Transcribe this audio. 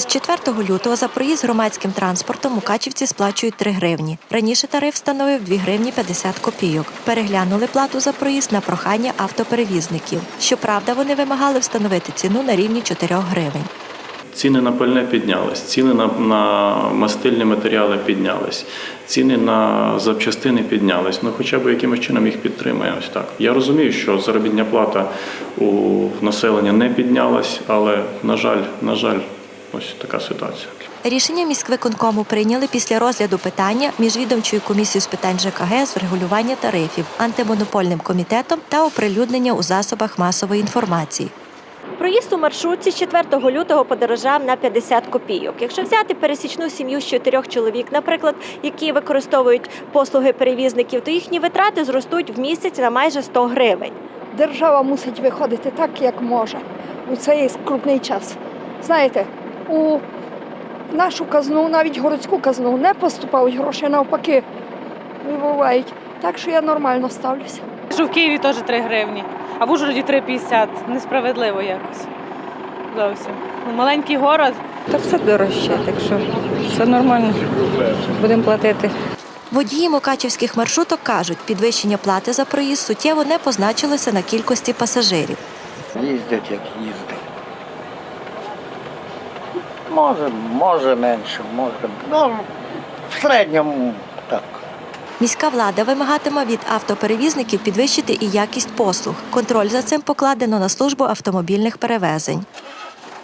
З 4 лютого за проїзд громадським транспортом мукачівці сплачують 3 гривні. Раніше тариф становив 2 гривні 50 копійок. Переглянули плату за проїзд на прохання автоперевізників. Щоправда, вони вимагали встановити ціну на рівні 4 гривень. Ціни на пальне піднялись, ціни на, на мастильні матеріали піднялись, ціни на запчастини піднялись. Ну, хоча б якимось чином їх підтримає. Ось так. Я розумію, що заробітня плата у населення не піднялась, але на жаль, на жаль, ось така ситуація. Рішення міськвиконкому прийняли після розгляду питання міжвідомчою комісією з питань ЖКГ з врегулювання тарифів, антимонопольним комітетом та оприлюднення у засобах масової інформації. Проїзд у маршрутці з 4 лютого подорожав на 50 копійок. Якщо взяти пересічну сім'ю з чотирьох чоловік, наприклад, які використовують послуги перевізників, то їхні витрати зростуть в місяць на майже 100 гривень. держава мусить виходити так, як може у цей скрутний час. Знаєте, у нашу казну, навіть городську казну, не поступають гроші, навпаки, вибувають. Так що я нормально ставлюся. Що в Києві теж 3 гривні, а в Ужгороді 3,50. Несправедливо якось. Зовсім. Ну, Маленький город, Та все дорожче, так що все нормально. Будемо платити. Водії мукачівських маршруток кажуть, підвищення плати за проїзд суттєво не позначилося на кількості пасажирів. Їздять, як їздить. Може, може менше, може. Ну, в середньому так. Міська влада вимагатиме від автоперевізників підвищити і якість послуг. Контроль за цим покладено на службу автомобільних перевезень.